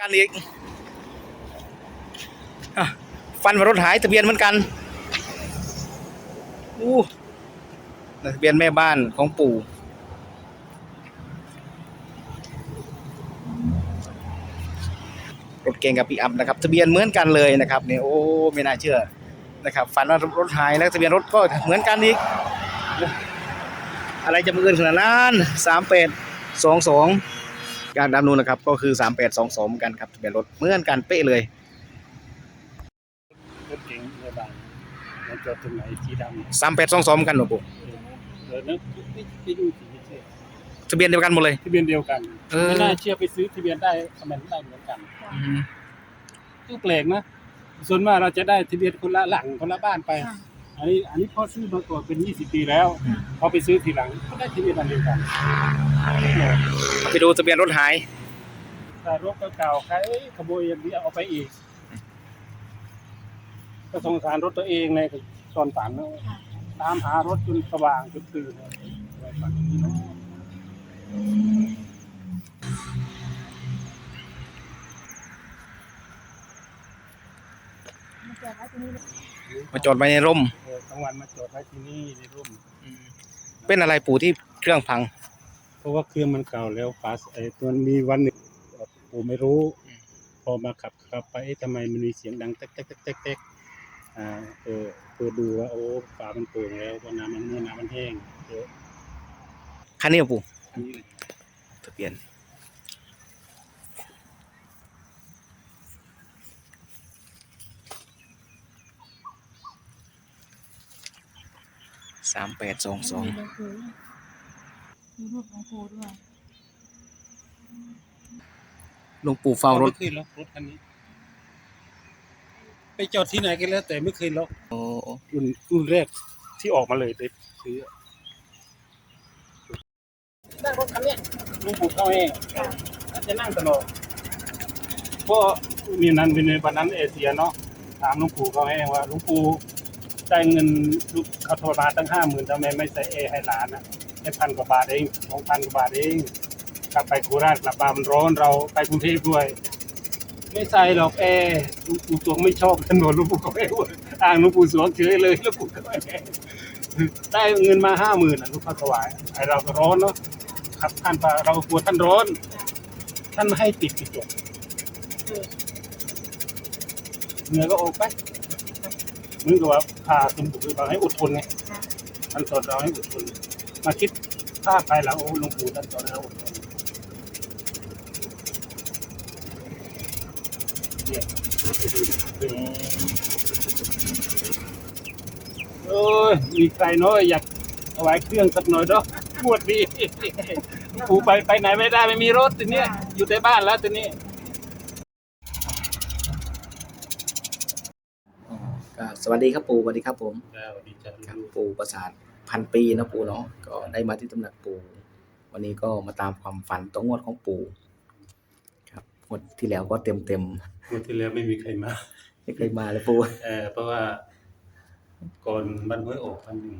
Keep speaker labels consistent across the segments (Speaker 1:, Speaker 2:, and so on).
Speaker 1: กันอีกอฟันว่ารถหายทะเบียนเหมือนกันอู้ทะเบียนแม่บ้านของปู่รถเก่งกับปีอัพนะครับทะเบียนเหมือนกันเลยนะครับเนี่ยโอ้ไม่น่าเชื่อนะครับฝันว่ารถหายแล้วทะเบียนรถก็เหมือนกันอีก อะไรจะมาเกินขนาดนั้นสามแปดสองสอง การดำนูนนะครับ ก็คือสามแปดสองสองกันครับทะเบียนรถเหมือนกันเป๊ะเลย
Speaker 2: รถเก๋งในบ้านมันจอดตรงไหนสีดำ
Speaker 1: สามแปดสองสองกันหรอปู่
Speaker 2: เออแล้วไม่ไม่ดูสีไม่ใช่
Speaker 1: ทะเบียนเดียวกันหมดเลย
Speaker 2: ทะเบียนเดียวกัน
Speaker 1: เออ
Speaker 2: ไม่น่าเชื่อไปซื้อทะเบียนได้ทำไมได้เหมือนกัน
Speaker 1: อืม
Speaker 2: ก็แปลกนะส่วนมากเราจะได้ทะเบียนคนละหลังคนละบ้านไป อันนี้อันนี้พ่อซื้อมาก่อนเป็น 20 ปีแล้วพอไปซื้อทีหลังก็ได้ทะเบียนอันเดียวกัน
Speaker 1: ไปดูทะเบียนรถหาย
Speaker 2: แต่รถเก่าๆใครขโมยอย่างนี้เอาไปอีก ก็สงสารรถตัวเองในตอนฝันนะตามหารถจนสว่างจนตื่นเลยฝันอย่างนี้เนอะ
Speaker 1: มาจอดไว้ในร่ม
Speaker 2: เออกลางวันมาจอดไว้ที่นี่ในร่ม
Speaker 1: เป็นอะไรปู่ที่เครื่องพัง
Speaker 2: เพราะว่าเครื่องมันเก่าแล้วฝาไอ้ตัวมีวันหนึ่งผมไม่รู้
Speaker 1: อืม
Speaker 2: พอมาขับขับไปเอ๊ะทำไมมันมีเสียงดังแต๊กแต๊กแต๊กแต๊กแต๊กอ่าเออเปิดดูว่าโอ้ฝามันโป่งแล้วว่าน้ำมันเมื่อน้ำมันแห้งเออ
Speaker 1: คันนี้เหรอปู่
Speaker 2: อันนี้เลย
Speaker 1: ทะเบียน สามแปดสองสอง
Speaker 3: มีรถครูมีรูปของครูด้วย
Speaker 1: หลวงปู่เฝ้ารถ
Speaker 2: ไม่เคยล็อกรถคันนี้ ไปจอดที่ไหนกันแล้ว แต่ไม่เคยล็อก
Speaker 1: โอ้
Speaker 2: รุ่นรุ่นแรกที่ออกมาเลยได้ซื้อนั่งรถคันเนี้ยลุงปู่เข้าเองจะนั่งตลอดเพราะมีนั้นเป็นในวันนั้นเอเชียเนาะถามลุงปู่เขาเองว่าลุงปู่ ได้เงินลูกเขาโทรมาตั้งห้าหมื่นทำไมไม่ใส่เอให้หลานนะแค่พันกว่าบาทเองสองพันกว่าบาทเอง กลับไปโคราชกลับมามันร้อนเราไปกรุงเทพด้วย ไม่ใส่หรอกแอร์หลุงปู่สวงไม่ชอบถนนหลุงปู่ก็ไม่รู้อ่างหลุงปู่สวงเฉยเลยหลุงปู่ก็ไม่ได้เงินมาห้าหมื่นอะลูกค้าถวายไอเราก็ร้อนเนาะขับท่านไปเราก็กลัวท่านร้อน ท่านไม่ให้ติดติดจบเหนือก็ออกไปเหมือนกับว่า พาสมบุกเราให้อดทนไงท่านสอนเราให้อดทน มาคิดภาพไปแล้วโอ้หลวงปู่ท่านสอนเราอดทนเนี่ยโอ้ยมีใครเนาะอยากถวายเครื่องสักหน่อยเนาะปวดดีปู่ไปไปไหนไม่ได้ไม่มีรถทีเนี้ยอยู่แต่บ้านแล้วทีนี้
Speaker 1: ก็ สวัสดีครับปู่สวัสดีครับผม
Speaker 2: สวัสดีจ้า
Speaker 1: ครับปู่ประสาทพันปีนะปู่เนาะก็ได้มาที่ตำหนักปู่ วันนี้ก็มาตามความฝันตัวงวดของปู่ครับงวดที่แล้วก็เต็มเต็ม
Speaker 2: วันที่แล้วไม่มีใครมา
Speaker 1: ๆไม่เคยมาเลยปู่
Speaker 2: เออเพราะว่า ก่อนบันห้วยออกพันหนึ่ง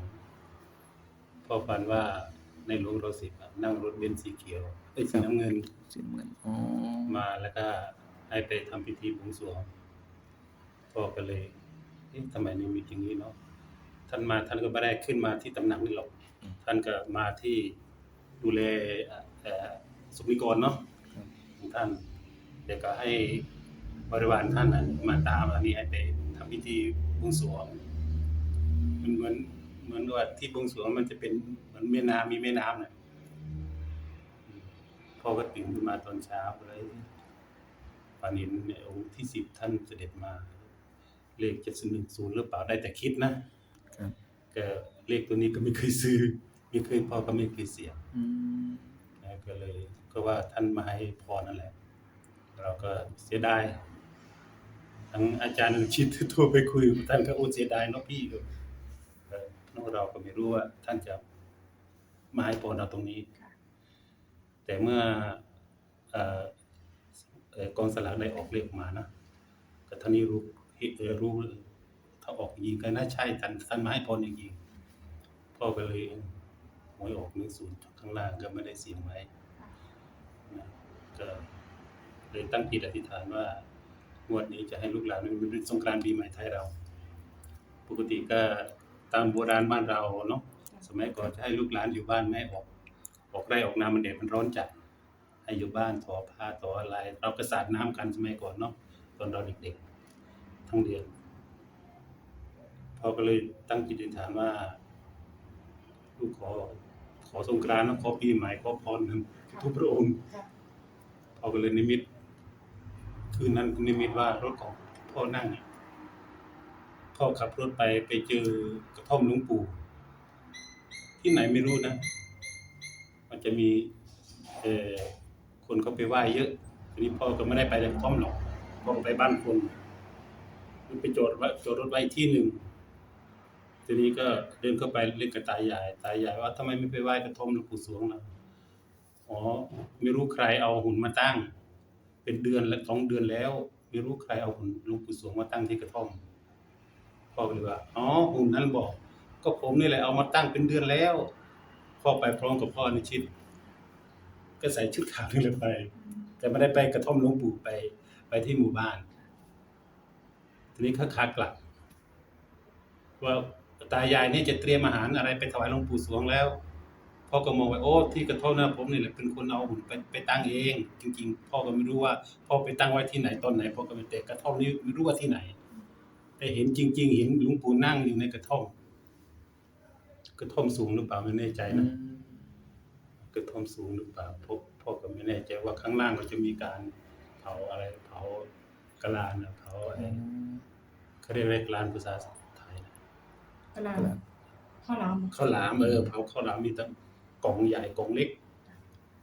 Speaker 2: พอฝันว่าในหลวงรสิบอะนั่งรถเบนซ์สีเขียวเอ้ยสีน้ำเงิน
Speaker 1: สิเหมือนอ๋อ
Speaker 2: มาแล้วก็ให้ไปทำพิธีบวงสรวงพ่อก็เลย ทำไมนิมิตอย่างนี้เนาะท่านมาท่านก็ไม่ได้ขึ้นมาที่ตำหนักนี่หรอก ท่านก็มาที่ดูแลเอ่อเอ่อสุนิกรเนาะของท่านเดี๋ยวก็ให้บริวารท่านมาตามอันนี้ให้ไปทำพิธีบวงสรวงมันเหมือนเหมือนว่าที่บวงสรวงมันจะเป็นเหมือนแม่น้ำมีแม่น้ำน่ะอืมพ่อก็ตื่นขึ้นมาตอนเช้าเลยฝันเห็นในองค์ที่สิบท่านเสด็จมา เลขเจ็ดหนึ่งศูนย์หรือเปล่าได้แต่คิดนะครับก็เลขตัวนี้ก็ไม่เคยซื้อ ไม่เคยพ่อก็ไม่เคยเสียง
Speaker 1: อืม
Speaker 2: นะก็เลย ก็ว่าท่านมาให้พรนั่นแหละ เราก็เสียดายทั้งอาจารย์ชิดโทรไปคุยกับท่านก็โอ้เสียดายเนาะพี่ก็เออเนอะเราก็ไม่รู้ว่า ท่านจะมาให้พรเราตรงนี้ แต่เมื่อเอ่อเอ่อกองสลากได้ออกเลขมานะก็ท่านนี้รู้ เออรู้ถ้าออกยิงก็น่าใช่ท่านท่านมาให้พรจริงพ่อก็เลยหวยออกหนึ่งศูนย์ข้างล่างก็ไม่ได้เสียงไว้นะก็เลยตั้งจิตอธิษฐานว่างวดนี้จะให้ลูกหลานมันเป็นสงกรานต์ปีใหม่ไทยเรา ปกติก็ตามโบราณบ้านเราเนาะสมัยก่อนจะให้ลูกหลานอยู่บ้านไม่ออก ออกไร่ออกนามันแดดมันร้อนจัดให้อยู่บ้านทอผ้าทออะไร เราก็สาดน้ำกันสมัยก่อนเนาะตอนเราเด็กๆ ทั้งเดือนพ่อก็เลยตั้งจิตอธิษฐานว่าลูกขอ ขอสงกรานต์นะขอปีใหม่ขอพรทุกพระองค์
Speaker 3: ค่ะ
Speaker 2: พ่อก็เลยนิมิต คืนนั้นนิมิตว่ารถของพ่อนั่งอะพ่อขับรถไปไปเจอกระท่อมหลวงปู่ ที่ไหนไม่รู้นะ มันจะมีเอ่อคนเขาไปไหว้เยอะทีนี้พ่อก็ไม่ได้ไปกระท่อมหรอกพ่อไปบ้านคน ไปจอดไว้จอดรถไว้ที่หนึ่งทีนี้ก็เดินเข้าไปเล่นกับตายายตายายว่าทำไมไม่ไปไหว้กระท่อมหลวงปู่สวงล่ะอ๋อไม่รู้ใครเอาหุ่นมาตั้ง เป็นเดือนและสองเดือนแล้วไม่รู้ใครเอาหุ่นหลวงปู่สวงมาตั้งที่กระท่อมพ่อก็เลยว่าอ๋อหุ่นนั้นบอก ก็ผมนี่แหละเอามาตั้งเป็นเดือนแล้วพ่อไปพร้อมกับพ่อนิชิต ก็ใส่ชุดขาวนี่แหละไป แต่ไม่ได้ไปกระท่อมหลวงปู่ไป ไปที่หมู่บ้าน ทีนี้เขาขากลับ ว่าตายายนี่จะเตรียมอาหารอะไรไปถวายหลวงปู่สวงแล้วพ่อก็มองไปโอ้ที่กระท่อมนะผมนี่แหละเป็นคนเอาหุ่นไปไปตั้งเอง จริง ๆ พ่อก็ไม่รู้ว่าพ่อไปตั้งไว้ที่ไหนตอนไหนพ่อก็ไม่แต่กระท่อมนี้ไม่รู้ว่าที่ไหน แต่เห็นจริง ๆ เห็นหลวงปู่นั่งอยู่ในกระท่อม กระท่อมสูงหรือเปล่าไม่แน่ใจนะกระท่อมสูงหรือเปล่าพ่อพ่อก็ไม่แน่ใจว่าข้างล่างก็จะมีการเผาอะไรเผา กะลานะเผาอะไรเขาเรียกว่ากะลานภาษาไทยนะ
Speaker 3: กระลาข้าวหลาม
Speaker 2: ข้าวหลามเออเผาข้าวหลามมีทั้งกล่องใหญ่กล่องเล็ก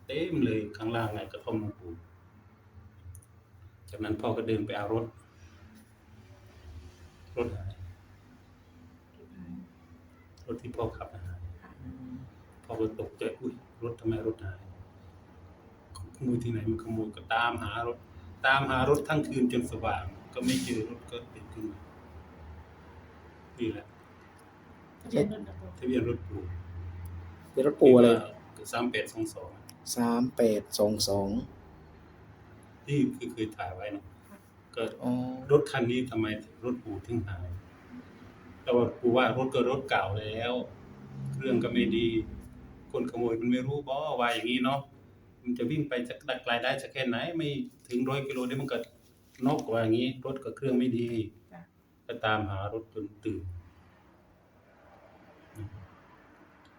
Speaker 2: เต็มเลยข้างล่างไงกระท่อมหลวงปู่จากนั้นพ่อก็เดินไปเอารถ รถหายรถที่พ่อขับหายพ่อก็ตกใจอุ้ยรถทำไมรถหายขโมยที่ไหนมันขโมยก็ตามหารถ ตามหารถทั้งคืนจนสว่าง ก็ไม่เจอรถก็ติดขึ้นมานี่แหละ
Speaker 3: ทะเบียนรถดับ
Speaker 2: ทะเบียนรถปู่
Speaker 1: เป็นรถปูอะไร
Speaker 2: สามแปดสองสอง
Speaker 1: สามแปดสองสอง
Speaker 2: ที่คือเคยถ่ายไว้เนอะก็
Speaker 1: อ๋อ
Speaker 2: รถคันนี้ทำไมรถปู่ถึงหาย แต่ว่าปู่ว่ารถก็รถเก่าแล้ว เครื่องก็ไม่ดี คนขโมยมันไม่รู้บ่ว่าอย่างนี้เนาะมันจะวิ่งไปสักดักไกลได้สักแค่ไหนไม่ ถึงร้อยกิโลเดี๋ยวมันก็นอกกว่าอย่างนี้ รถกับเครื่องไม่ดี
Speaker 3: จ้ะ
Speaker 2: ก็ตามหารถจนตื่น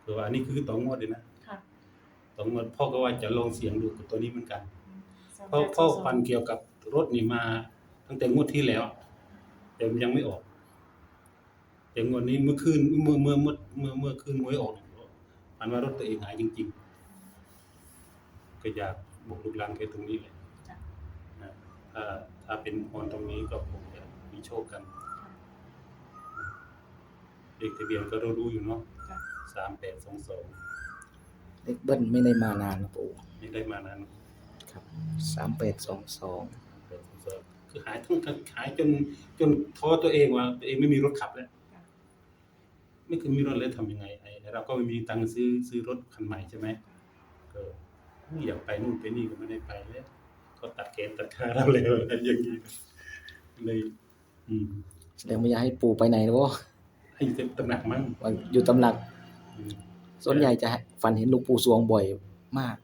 Speaker 2: คือว่าอันนี้คือต่องวดเลยนะ
Speaker 3: ค่ะ
Speaker 2: ต่องวดพ่อก็ว่าจะลองเสียงดูกับตัวนี้เหมือนกัน
Speaker 3: สาม
Speaker 2: เพราะ
Speaker 3: แปด
Speaker 2: พ่อ
Speaker 3: สองสอง
Speaker 2: ฟันเกี่ยวกับรถนี่มา ตั้งแต่งวดที่แล้ว แต่มันยังไม่ออก แต่งวดนี้เมื่อคืนเมื่อเมื่อเมื่อเมื่อเมื่อคืนหวยออกฝันว่ารถตัวเองหายจริง ๆ ก็อยากบอกลูกหลานแค่ตรงนี้เลย
Speaker 3: จ้ะ
Speaker 2: นะ ถ้าถ้าเป็นพรตรงนี้ก็คงจะมีโชคกันเด็กทะเบียนก็รู้ๆอยู่เนาะ
Speaker 3: จ้ะ
Speaker 2: สามแปดสองสอง
Speaker 1: เลขเบิ้ลไม่ได้มานานนะปู
Speaker 2: ไม่ได้มานาน
Speaker 1: ครับสามแปดสองสอง
Speaker 2: แปดสองสองคือหายทั้งหายจนจนท้อตัวเองว่าตัวเองไม่มีรถขับแล้ว
Speaker 3: จ้ะ
Speaker 2: ไม่เคยมีรถเลยทำยังไงไอ้เราก็ไม่มีตังค์ซื้อซื้อรถคันใหม่ใช่ไหมก็อยากไปนู่นไปนี่ก็ไม่ได้ไปแล้ว ก็ตัดเกณฑ์ตัดค่าเราเลยอะไรอย่างนี้เลยอืม
Speaker 1: แสดงว่าอยากให้ปูไปไหนนะวะ
Speaker 2: ให้เต็มตำหนักมั้ง
Speaker 1: ว่าอยู่ตำหนัก
Speaker 2: อืม
Speaker 1: ส่วนใหญ่จะฝันเห็นหลวงปู่สวงบ่อยมาก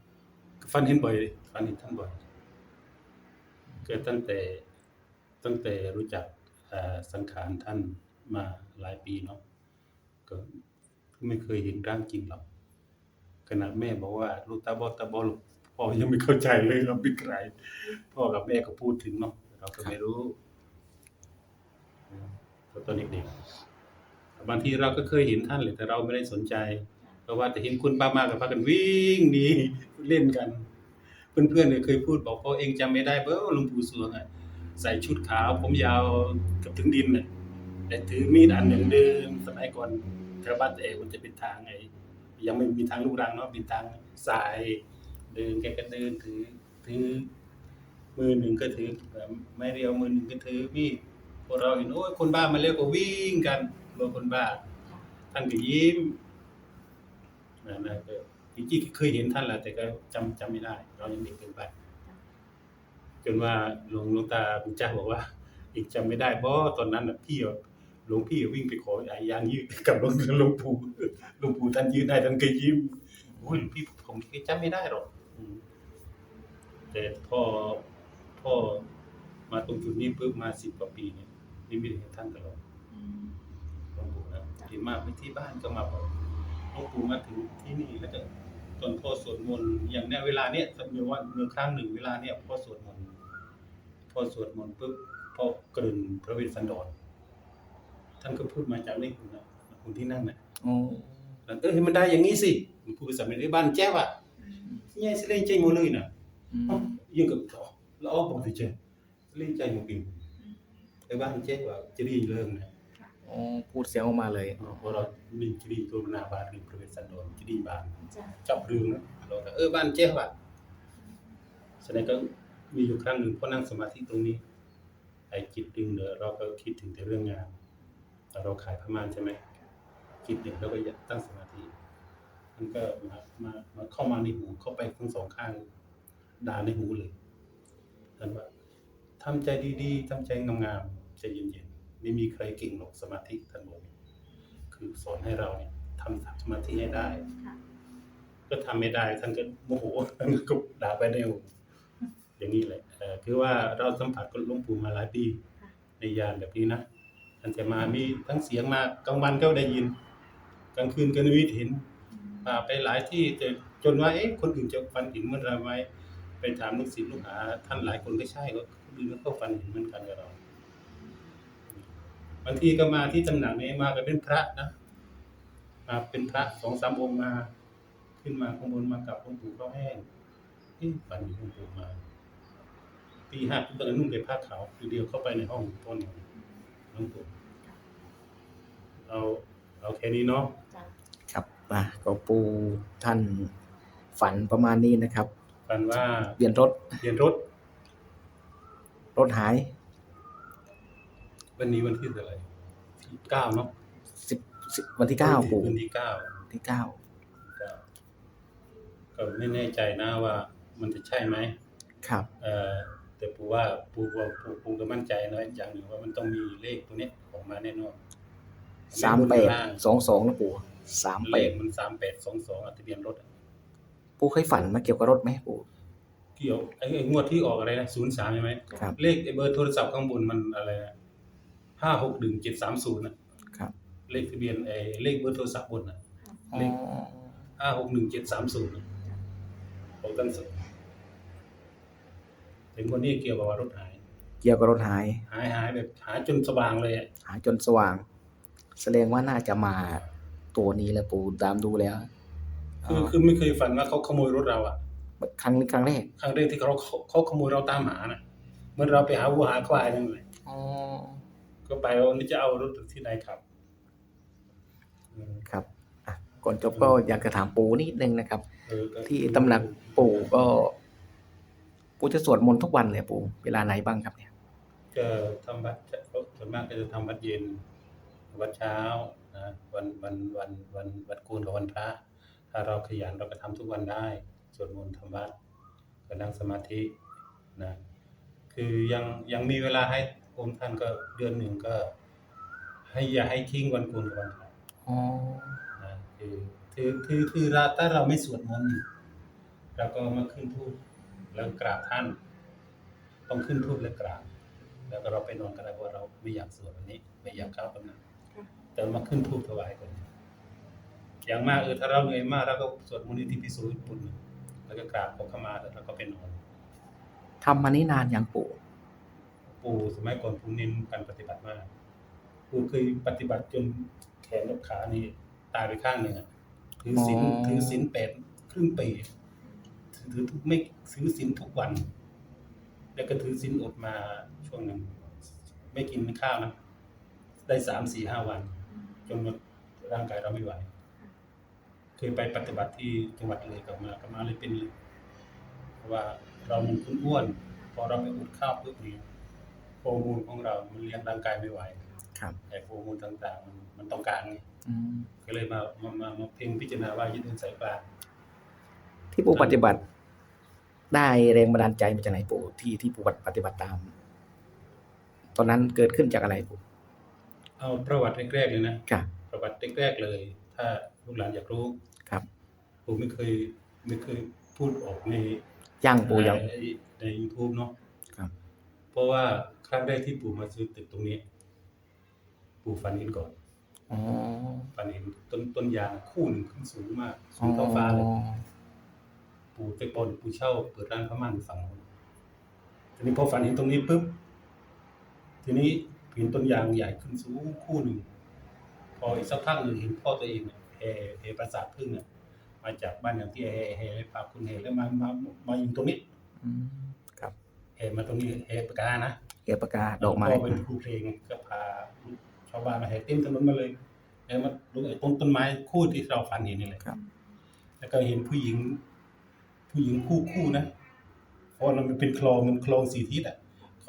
Speaker 2: ฟันเห็นบ่อยฟันเห็นท่านบ่อยเกิดตั้งแต่ตั้งแต่รู้จักเอ่อสังขารท่านมาหลายปีเนาะก็ไม่เคยเห็นร่างจริงหรอกขนาดแม่บอกว่าลูกตาบอดตาบอด พ่อยังไม่เข้าใจเลยเราเป็นใครพ่อกับแม่ก็พูดถึงเนาะเราก็ไม่รู้เพราะตอนเด็กๆบางทีเราก็เคยเห็นท่านเลยแต่เราไม่ได้สนใจ เพราะว่าแต่เห็นคุณป้ามากกับพากันวิ่งหนีเล่นกัน เพื่อนๆเนี่ยเคยพูดบอกพ่อเองจำไม่ได้เบ้อหลวงปู่สวงอะใส่ชุดขาวผมยาวเกับถึงดินน่ะแต่ถือมีดอันหนึ่งเดินสมัยก่อนแถวบ้านตัวเองมันจะเป็นทางไอ้ยังไม่มีทางลูกรังเนาะเป็นทางสาย เดินแกก็เดินถือถือมือหนึ่งก็ถือแบบไม้เรียวมือหนึ่งก็ถือมีดพวกเราเห็นโอ้ยคนบ้ามาเรียกก็วิ่งกันรวมคนบ้าท่านก็ยิ้มนะนะก็จริงๆเคยเห็นท่านแหละแต่ก็จำจำไม่ได้ เรายังเด็กเกินไปจนว่าหลวงหลวงตาบุญจ้าบอกว่า อีกจำไม่ได้บ่ตอนนั้นน่ะพี่หลวงพี่วิ่งไปขอไอ้ยางยืดกับหลวงหลวงปู่หลวงปู่ท่านยืดได้ท่านก็ยิ้มโอ้ยพี่ผมก็จำไม่ได้หรอก แต่พ่อพ่อมาตรงจุดนี้ปุ๊บมาสิบกว่าปีเนี่ยนี่มีเห็นท่านตลอด
Speaker 3: อืม
Speaker 2: หลวงปู่นะที่มาไปที่บ้านก็มาบอกหลวงปู่มาถึงที่นี่แล้วก็ตอนพ่อสวดมนต์อย่างเนี้ยเวลาเนี้ยสมมติว่าเมื่อครั้งหนึ่งเวลาเนี้ยพ่อสวดมนต์พ่อสวดมนต์ปุ๊บพ่อกลืนพระเวสสันดรท่านก็พูดมาจากในหุ่นนะหุ่นที่นั่งน่ะ
Speaker 1: อ๋อ
Speaker 2: แล้วเออให้มันได้อย่างนี้สิมันพูดภาษาเมริบ้านแจ้วอะ
Speaker 3: อืม
Speaker 2: เนี่ยสิเล่นใจหมดเลยน่ะ
Speaker 1: อืม
Speaker 2: ยังกับแล้วเอาบอกสิเจ้เล่นใจหมดปีไอ้บ้านแจ้ว่าจะดีเรื่องนะ
Speaker 1: อ๋อพูดเสียงออกมาเลย
Speaker 2: พอเรานิ่งจะดีตัวนาบานหรือพระเวสสันดรจะดีบาน
Speaker 3: จั
Speaker 2: บเรื่องนะเราเออบ้านเจ๊ว่ะแสดงก็มีอยู่ครั้งหนึ่งพอนั่งสมาธิตรงนี้ไอ้จิตดึงเดอเราก็คิดถึงแต่เรื่องงานเราขายพม่านใช่ไหมคิดหนึ่งแล้วก็อยากตั้งสมาธิ มันก็มามามาเข้ามาในหูเข้าไปทั้งสองข้าง ด่าในหูเลยท่านว่าทำใจดีๆทำใจงามๆใจเย็นๆไม่มีใครเก่งหรอกสมาธิท่านบอกคือสอนให้เราเนี่ยทำสมาธิให้ได้
Speaker 3: ค่ะ
Speaker 2: ก็ทำไม่ได้ท่านก็โมโหท่านก็ด่าไปในหูอย่างนี้แหละเอ่อคือว่าเราสัมผัสกับหลวงปู่มาหลายปี
Speaker 3: ค่ะ
Speaker 2: ในยานแบบนี้นะท่านจะมามีทั้งเสียงมากลางวันก็ได้ยิน กลางคืนก็นิมิตเห็น
Speaker 3: อืม
Speaker 2: พา ไปหลายที่แต่จนว่าเอ๊ะคนอื่นจะฟันห็นเหมือนเราไหมไปถามลูกศิษย์ลูกหา ท่านหลายคนก็ใช่ก็คนอื่นก็เข้าฟันห็นเหมือนกันกับเราบางทีก็มาที่ตำหนักนี้มาก็เป็นพระนะมาเป็นพระสองสามองค์มา ขึ้นมาข้างบนมากับหลวงปู่เขาแห้งที่ฝันอยู่หลวงปู่มาปีห้าตอนนั้นนุ่งแต่ผ้าขาวคือเดียวเข้าไปในห้องต้นหลวงปู่เอาเอาแค่นี้เนาะ
Speaker 1: อะก็ปูท่านฝันประมาณนี้นะครับ
Speaker 2: ฝันว่า
Speaker 1: เปลี่ยนรถ
Speaker 2: เรียนรถ
Speaker 1: รถหาย
Speaker 2: วันนี้วันที่เท่าไหร่ที่เก้าเนาะ
Speaker 1: สิบสิบวันที่เก้าปู
Speaker 2: วันที่เก้า
Speaker 1: วันที่เก้า
Speaker 2: เก้าก็ไม่แน่ใจนะว่า มันจะใช่ไหม
Speaker 1: ครับ
Speaker 2: เอ่อแต่ปู่ว่าปู่ว่าปู่ปู่ก็มั่นใจนะอย่างหนึ่งว่ามันต้องมีเลขตัวเนี้ยออกมาแน่นอน
Speaker 1: สามแปด
Speaker 2: ล่าง
Speaker 1: สองสองนะปูสาม
Speaker 2: เล
Speaker 1: แป
Speaker 2: ข
Speaker 1: ด
Speaker 2: มันสามแปดสองสองทะเบียนรถอะ
Speaker 1: ปูเคยฝันมาเกี่ยวกับรถไหมปู
Speaker 2: เกี่ยวไอ้ไอ้งวดที่ออกอะไรนะศูนย์สามใช่ไหม
Speaker 1: ครับ
Speaker 2: เลขไอ้เบอร์โทรศัพท์ข้างบนมันอะไรห้าหกหนึ่งเจ็ดสามศูนย์ะ
Speaker 1: ครับ
Speaker 2: เลขทะเบียนไอ้เลขเบอร์โทรศัพท์บนอะเลข
Speaker 1: อ๋อ
Speaker 2: ห้าหกหนึ่งเจ็ดสามศูนย์ของตั้งสุดถึงวันนี้เกี่ยวกับว่ารถหาย
Speaker 1: เกี่ยวกับรถหาย
Speaker 2: หายหายแบบหายจนสว่างเลยอะ
Speaker 1: หายจนสว่าง แสดงว่าน่าจะมาตัวนี้แหละปูตามดูแล้ว
Speaker 2: คือ
Speaker 1: อ๋อ
Speaker 2: คือไม่เคยฝันว่าเขาขโมยรถเราอะ
Speaker 1: ครั้งนี้ครั้งแรก
Speaker 2: ครั้งแรกที่เขาเขาเขาขโมยเราตามหาน่ะเหมื่อนเราไปหาวัวหาควายนั่นแหละ
Speaker 1: อ๋อ
Speaker 2: ก็ไปวันนี้จะเอารถที่ไหนขับอืม
Speaker 1: ครับอะก่อนจบก็อยากจะถามปูนิดนึงนะครับ
Speaker 2: เออก็
Speaker 1: ที่ตำหนักปู่ก็ปู่จะสวดมนต์ทุกวันเลยปู่เวลาไหนบ้างครับเนี่ย
Speaker 2: ก็ทำวัดส่วนมากก็จะทำวัดเย็น วัดเช้านะวันวันวันวันวัดกูลกับวันพระ ถ้าเราขยันเราก็ทำทุกวันได้สวดมนต์ทำวัดก็นั่งสมาธินะคือยังยังมีเวลาให้องค์ท่านก็เดือนหนึ่งก็ ให้อย่าให้ทิ้งวันกูลกับวันพระ
Speaker 1: อ๋อ
Speaker 2: นะคือคือคือคือเราถ้าเราไม่สวดมนต์เราก็มาขึ้นทูปแล้วกราบท่าน ต้องขึ้นทูปแล้วกราบแล้วก็เราไปนอนกันได้เพราะว่าเราไม่อยากสวดวันนี้ ไม่อยากเข้ากันนะ แต่มาขึ้นทูปถวายก่อนอย่างมากเออถ้าเราเหนื่อยมากเราก็สวดมนต์อิที่พิสูจน์ปุ่นแล้วก็กราบขอเข้ามาแล้วเราก็ไปนอน
Speaker 1: ทำมานี้นานยังปู่
Speaker 2: ปู่สมัยก่อนปู่เน้นการปฏิบัติมากปู่เคยปฏิบัติจนแขนกับขานี่ตายไปข้างหนึ่งอะถือศีลถือศีลแปดครึ่งปีถือถือทุกไม่ถือศีลทุกวัน แล้วก็ถือศีลอดมาช่วงหนึ่งไม่กินข้าวนะได้สามสี่ห้าวัน จนร่างกายเราไม่ไหว เคยไปปฏิบัติที่จังหวัดเลยกลับมากลับมาเลยเป็นเลยเพราะว่าเรามันคุ้นอ้วนพอเราไปอดข้าวปุ๊บนี่โฮอร์โมนของเรา มันเลี้ยงร่างกายไม่ไหว
Speaker 1: ครับ
Speaker 2: ไอ้โฮอร์โมนต่างๆ มันมันต้องการไง
Speaker 1: อืม
Speaker 2: ก็เลยมามามามาเพ่งพิจารณาว่ายึดเดินสายกลาง
Speaker 1: ที่ปู่ปฏิบัติ ได้แรงบันดาลใจมาจากไหนปู่ที่ที่ปู่ปฏิบัติตาม ตอนนั้นเกิดขึ้นจากอะไรปู่
Speaker 2: เอาประวัติแรกๆเลยนะครับ ประวัติแรกๆเลย ถ้าลูกหลานอยากรู้
Speaker 1: ครับ
Speaker 2: ผมไม่เคยไม่เคยพูดออกใน
Speaker 1: ย่างปู่ยัง
Speaker 2: ในใน YouTube เนาะ
Speaker 1: ครับ
Speaker 2: เพราะว่าครั้งแรกที่ปู่มาซื้อตึกตรงนี้ ปู่ฝันเห็นก่อน
Speaker 1: อ๋อ
Speaker 2: ฝันเห็นต้นต้นยางคู่หนึ่งขึ้นสูงมากสูงเท่าฟ้าเลยปู่ไปปอนปู่เช่าเปิดร้านพม่านอยู่ฝั่งนู้นทีนี้พอฝันเห็นตรงนี้ปุ๊บทีนี้เห็นต้นยางใหญ่ขึ้นสูงคู่หนึ่ง พออีกสักพักหนึ่งเห็นพ่อตัวเองเนี่ยแห่แห่ประสาทพึ่งเนี่ยมาจากบ้านอย่างที่แห่แห่พาคุณแห่แล้วมามามาอยู่ตรงนี้
Speaker 1: อืมครับ
Speaker 2: แห่มาตรงนี้แห่ปากกานะ
Speaker 1: เก็บปากกาดอกไม้
Speaker 2: พ่อเป็นครูเพลงก็พาชาวบ้านมาแห่เต็มถนนมาเลยแล้วมาดูไอ้ต้นต้นไม้คู่ที่เราฝันเห็นนี่แหละ
Speaker 1: ครับ
Speaker 2: แล้วก็เห็นผู้หญิง ผู้หญิงคู่คู่นะฟ้อนมันเป็นคลองมันคลองสี่ทิศอะ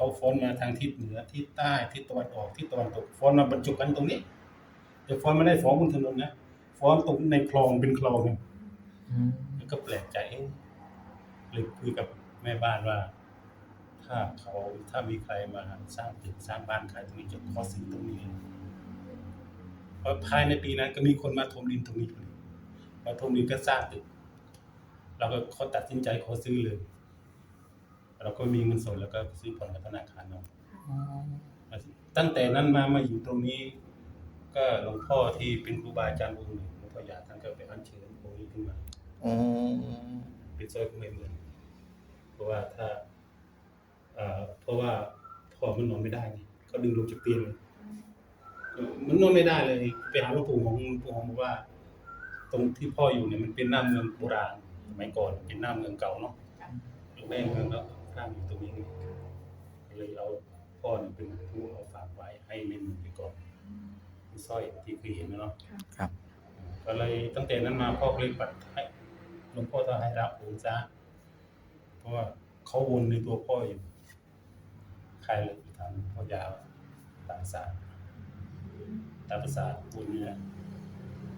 Speaker 2: เขาฟ้อนมาทางทิศเหนือทิศใต้ทิศตะวันออกทิศตะวันตกฟ้อนมาบรรจุกันตรงนี้แต่ฟ้อนไม่ได้ฟ้อนบนถนนนะฟ้อนตรงในคลองเป็นคลองเนี่ย
Speaker 1: อืม
Speaker 2: แล้วก็แปลกใจเอ๊ะเลยคุยกับแม่บ้านว่า ถ้าเขาถ้ามีใครมาสร้างตึกสร้างบ้านขายตรงนี้จะขอซื้อตรงนี้เพราะภายในปีนั้นก็มีคนมาถมดินตรงนี้พอดีมาถมดินก็สร้างตึกเราก็เขาตัดสินใจขอซื้อเลย เราก็มีเงินสดแล้วก็ซื้อผ่อนกับธนาคารเนาะ
Speaker 1: อ๋อ
Speaker 2: ตั้งแต่นั้นมามาอยู่ตรงนี้ ก็หลวงพ่อที่เป็นครูบาอาจารย์องค์หนึ่งหลวงพ่อใหญ่ท่านก็ไปอัญเชิญองค์นี้ขึ้นมา
Speaker 1: อ๋อ
Speaker 2: เป็นสร้อยก็ไม่เหมือนเพราะว่าถ้าเอ่อเพราะว่าพ่อมันนอนไม่ได้ไงเขาดึงลงจากเตียงเลยเออมันนอนไม่ได้เลย ไปหาหลวงปู่ของหลวงปู่ของบอกว่า ตรงที่พ่ออยู่เนี่ยมันเป็นหน้าเมืองโบราณสมัยก่อนเป็นหน้าเมืองเก่าเนาะแม่เมืองแล้ว ข้างอยู่ตรงนี้ไงก็เลยเอาพ่อเนี่ยเป็นผู้เอาฝากไว้ให้เมนไปก่อนที่สร้อยที่เคยเห็นนะเนาะ
Speaker 1: ครับ
Speaker 2: ก็เลยตั้งแต่นั้นมาพ่อก็เลยปัดให้หลวงพ่อต้องให้รับองค์ซะเพราะว่าเขาวนในตัวพ่ออยู่ใครเลยทำพ่อยาวตามภาษาตามภาษาวนเนี่ย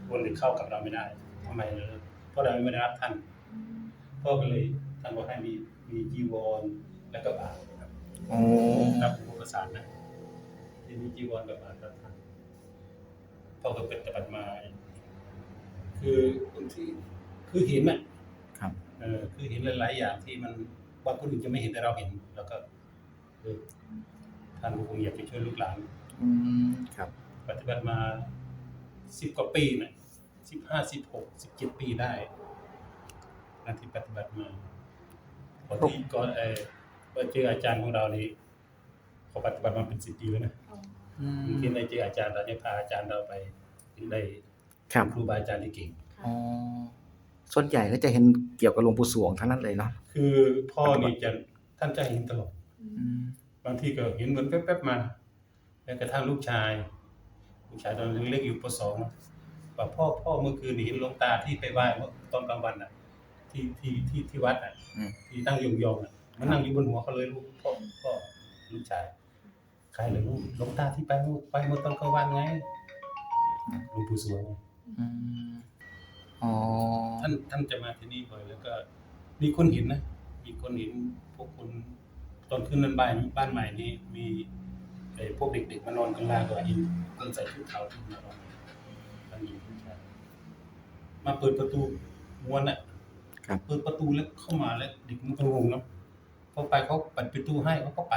Speaker 2: วนเลยเข้ากับเราไม่ได้ทำไมเลยเพราะเราไม่ได้รับท่านพ่อก็เลยท่านบอกให้มี มีจีวรแล้วก็บาตรครับ
Speaker 1: อ๋อ
Speaker 2: รับอุปสรรคนะทีนี้จีวรกับบาตรรับท่านพ่อก็เป็นปฏิบัติมาคือบางทีคือเห็นอะ
Speaker 1: ครับ
Speaker 2: เออคือเห็นหลายๆอย่างที่มันบางคนอื่นจะไม่เห็นแต่เราเห็น แล้วก็เออท่านคงอยากจะช่วยลูกหลาน
Speaker 1: อืมครับ
Speaker 2: ปฏิบัติมาสิบกว่าปีนะสิบห้าสิบหกสิบเจ็ดปีได้นะที่ปฏิบัติมา พอที่ก่อนเออเมื่อเจออาจารย์ของเรานี่เขาปฏิบัติมาเป็นสิบปีแล้วนะ
Speaker 1: อืม
Speaker 2: ที่ได้เจออาจารย์เราได้พาอาจารย์เราไปได้
Speaker 1: ครับ
Speaker 2: ครูบาอาจารย์ที่เก่ง
Speaker 1: อ๋อส่วนใหญ่ก็จะเห็นเกี่ยวกับหลวงปู่สวงทั้งนั้นเลยเนาะ
Speaker 2: คือพ่อนี่จะท่านจะเห็นตลอด
Speaker 1: อืม
Speaker 2: บางทีก็เห็นเหมือนแป๊บๆมาแม้กระทั่งลูกชายลูกชายตอนเล็กๆอยู่ปสองบอกพ่อพ่อเมื่อคืนนี้เห็นหลวงตาที่ไปไหว้เมื่อตอนกลางวันอะ ที่ที่ที่ที่วัดอะ
Speaker 1: อืม
Speaker 2: ที่นั่งยองๆอะมันนั่งอยู่บนหัวเขาเลยลูกพ่อพ่อลูกชายใครเลยลูกหลวงตาที่ไปเมื่อไปเมื่อตอนกลางวันไงหลวงปู่สวง
Speaker 1: อืมอ๋อ
Speaker 2: ท่านท่านจะมาที่นี่บ่อยแล้วก็ มีคนเห็นนะ มีคนเห็นพวกคนตอนขึ้นนั้นบ้านบ้านใหม่นี้มีไอ้พวกเด็กๆมานอนกันล่างก็เห็นคนใส่ชุดขาวที่มานอนท่านหญิงผู้ชายมาเปิดประตูม้วนอะ
Speaker 1: ครับ
Speaker 2: เปิดประตูแล้วเข้ามาแล้วเด็กมันก็งงนะพอไปเขาเปิดประตูให้เขาก็ไป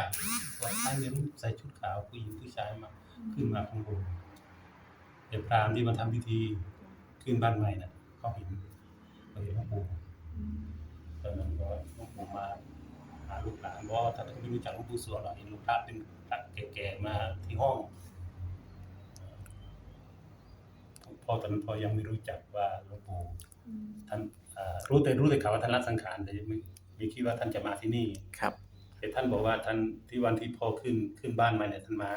Speaker 2: ว่าใครเนี่ยใส่ชุดขาวผู้หญิงผู้ชายมาขึ้นมาข้างบนเดี๋ยวพรามที่มาทำพิธีขึ้นบ้านใหม่น่ะเขาเห็นเขาเห็นหลวงปู่ตอนนั้นก็หลวงปู่มาหาลูกหลานเพราะว่าถ้าไม่รู้จักหลวงปู่สวงหรอกเห็นหลวงพระเป็นพระแก่ๆมาที่ห้องพ่อตอนนั้นพ่อยังไม่รู้จักว่าหลวงปู่ท่าน รู้แต่รู้แต่ข่าวว่าท่านละสังขารแต่ยังไม่ไม่คิดว่าท่านจะมาที่นี่
Speaker 1: ครับ
Speaker 2: แต่ท่านบอกว่าท่านที่วันที่พ่อขึ้นขึ้นบ้านมาเนี่ยท่านมา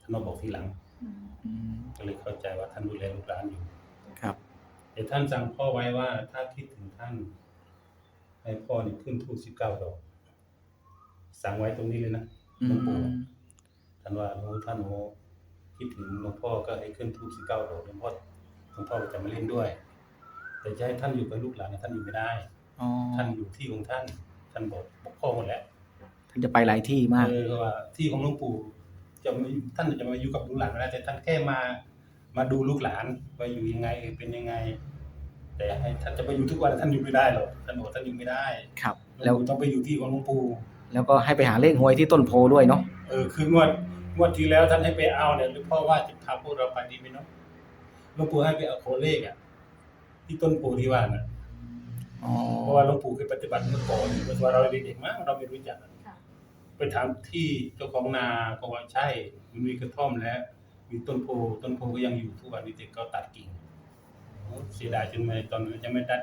Speaker 2: ท่านมาบอกทีหลัง
Speaker 1: อืม
Speaker 2: ก็เลยเข้าใจว่าท่านดูแลลูกหลานอยู่
Speaker 1: ครับ
Speaker 2: แต่ท่านสั่งพ่อไว้ว่าถ้าคิดถึงท่าน ให้พ่อนี่ขึ้นทูบสิบเก้าดอก สั่งไว้ตรงนี้เลยนะ
Speaker 1: อื
Speaker 2: หลวงปู่
Speaker 1: ม
Speaker 2: ท่านว่าโอ้ท่านโอ้คิดถึงหลวงพ่อก็ให้ขึ้นทูบสิบเก้าดอกหลวงพ่อหลวงพ่อก็จะมาเล่นด้วย แต่จะให้ท่านอยู่กับลูกหลานเนี่ยท่านอยู่ไม่ได้
Speaker 1: อ๋อ
Speaker 2: ท่านอยู่ที่ของท่าน ท่านท่านบอกบอกพ่อหมดแล้ว
Speaker 1: ท่านจะไปหลายที่มาก
Speaker 2: เออว่าที่ของหลวงปู่จะไม่ท่านจะมาอยู่กับลูกหลานไม่ได้แต่ท่านแค่มา มาดูลูกหลานว่าอยู่ยังไงเออเป็นยังไง แต่ให้ท่านจะไปอยู่ทุกวันท่านอยู่ไม่ได้หรอกท่านบอกท่านอยู่ไม่ได้
Speaker 1: ครับ
Speaker 2: หลว
Speaker 1: แล้ว
Speaker 2: งปู่ต้องไปอยู่ที่ของหลวงปู่
Speaker 1: แล้วก็ให้ไปหาเลขหวยที่ต้นโพด้วยเนาะ
Speaker 2: เออคืองวดงวดที่แล้วท่านให้ไปเอาเนี่ยหรือพ่อว่าจะพาพวกเราไปดีไหมเนาะหลวงปู่ให้ไปเอาโคเลขอะ ที่ต้นโพที่ว่าน่ะ
Speaker 1: อ๋อ
Speaker 2: เพราะว่าหลวงปู่เคยปฏิบัติเมื่อก่อนเมื่อเราเด็กๆมากเราไม่รู้จักอะ
Speaker 3: ค่ะ
Speaker 2: ไปถามที่เจ้าของนาก็ว่าใช่มันมีกระท่อมแล้ว มีต้นโพต้นโพก็ยังอยู่ทุกวันนี้แต่ก็ตัดกิ่งโอ้เสียดายจนไม่ตอนนั้นจะไม่ตัด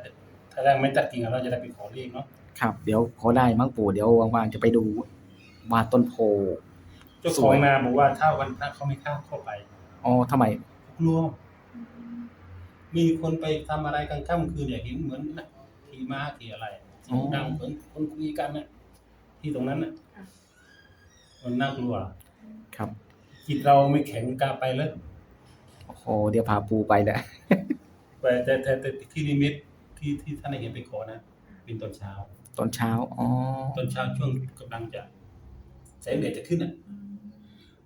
Speaker 2: ถ้ายังไม่ตัดกิ่งอะเราจะได้ไปขอเลขเนาะ
Speaker 1: ครับ เดี๋ยวขอได้มั้งปู่เดี๋ยวว่างๆจะไปดูว่าต้นโพ
Speaker 2: เจ้า
Speaker 1: ส
Speaker 2: ขอ
Speaker 1: ว
Speaker 2: ง
Speaker 1: ย
Speaker 2: นาบอกว่าถ้าวันพระเขาไม่ข้ามเข้าไป
Speaker 1: อ๋อทำไม
Speaker 2: กลัว มีคนไปทำอะไรกลางค่ำคืนเนี่ยเห็นเหมือนนะขี่ม้าขี่อะไรเสียงดังเหมือนคนคุยกันน่ะที่ตรงนั้นน่ะ
Speaker 3: ค่ะ
Speaker 2: มันน่ากลัว
Speaker 1: ครับ
Speaker 2: จิตเราไม่แข็งกล้าไปเลย
Speaker 1: โอ้โหเดี๋ยวพาปูไปแหละ
Speaker 2: แต่แต่แต่แต่ที่นิมิตที่ที่ท่านได้เห็นไปขอนะเป็นตอนเช้า
Speaker 1: ตอนเช้าอ๋อ
Speaker 2: ตอนเช้าช่วงกำลังจะแสงแดดจะขึ้นอะ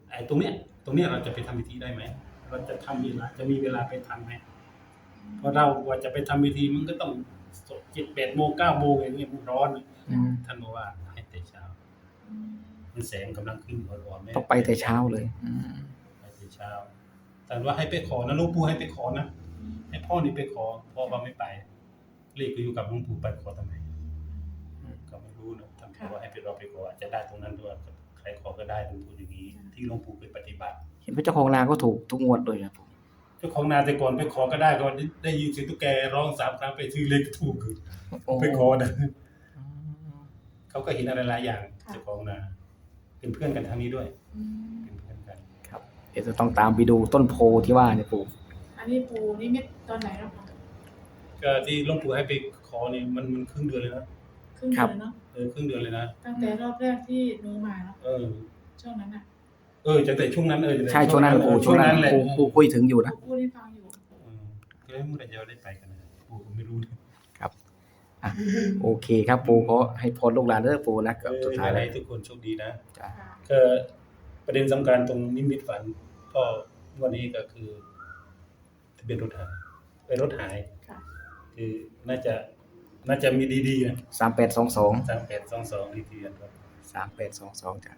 Speaker 2: ไอ้ตรงเนี้ย ตรงเนี้ยเราจะไปทำพิธีได้ไหมเราจะทำเวลาจะมีเวลาไปทำไหม เพราะเรากว่าจะไปทำพิธีมันก็ต้องเจ็ดแปดโมงเก้าโมงอย่างเงี้ยมันร้อน
Speaker 1: อืม
Speaker 2: ท่านบอกว่าให้แต่เช้า มันแสงกำลังขึ้นอ่อนๆม่
Speaker 1: ต้องไปแต่เช้าเลย อืม
Speaker 2: ไปแต่เช้าแต่ว่าให้ไปขอนะหลูกปู่ให้ไปขอนะให้พ่อนี่ไปขอพ่อว่าไม่ไปเลขก็อยู่กับหลุงปู่ไปขอทำไมก็ไม่รู้นะท่านบอกว่าให้ไปเราไปขออาจจะได้ตรงนั้นด้วยใครขอก็ได้หลวงปู่อย่างนี้ ที่หลวงปู่ไปปฏิบัติ
Speaker 1: เห็นพระเจ้าของนาก็ถูกทุกงวดเลยนะปู่
Speaker 2: เจ้าของนาแต่ก่อนไปขอก็ได้ก็ได้ได้ยินเสียงตุ๊กแกร้องสามครั้งไปซื้อเลขถูก
Speaker 1: โอ้
Speaker 2: ไปขอนะ
Speaker 1: อืม
Speaker 2: เขาก็เห็นอะไรหลายอย่างเจ้าของนาเป็นเพื่อนกันทางนี้ด้วย
Speaker 3: อืม
Speaker 2: เป็นเพื่อนกัน
Speaker 1: ครับ เดี๋ยวจะต้องตามไปดูต้นโพที่ว่าเนี่ยปู่
Speaker 3: อันนี้ปูนิมิตตอนไหนแล้วคะ
Speaker 2: ก็ที่หลวงปู่ให้ไปขอนี่มันมันครึ่งเดือนเลยนะ
Speaker 3: ครึ่งเดือนเนาะ
Speaker 2: เออครึ่งเดือนเลยนะ
Speaker 3: ตั้งแต่รอบแรกที่หนูมาเนาะ
Speaker 2: เออ
Speaker 3: ช่วงนั้นอะ
Speaker 2: เออจากแต่ช่วงนั้นเออจากแต่
Speaker 1: ใช่ช่วงนั้นปู่ช่วงนั้น
Speaker 2: แหละ
Speaker 1: ปู่ปู่คุยถึงอยู่นะ
Speaker 3: พูดให้ฟังอยู่
Speaker 2: อืมก็เมื่อไหร่จะได้ไปกันนะปู่ก็ไม่รู้นะ
Speaker 1: อะโอเคครับปู่ขอให้พรลูกหลานเด้อปู่นะกับสุดท้าย
Speaker 2: เออ
Speaker 1: แล้ว
Speaker 2: ให้ทุกคนโชคดีนะ
Speaker 1: จ้ะ
Speaker 3: ค่ะ
Speaker 2: ก็ประเด็นสำคัญตรงนิมิตฝันก็วันนี้ก็คือทะเบียนรถหายไปรถหาย
Speaker 3: ค่ะ
Speaker 2: คือน่าจะน่าจะมีดีๆนะ
Speaker 1: สามแปดสองสอง
Speaker 2: สามแปดสองสองดีทีกันครับ
Speaker 1: สามแปดสองสองจ้ะ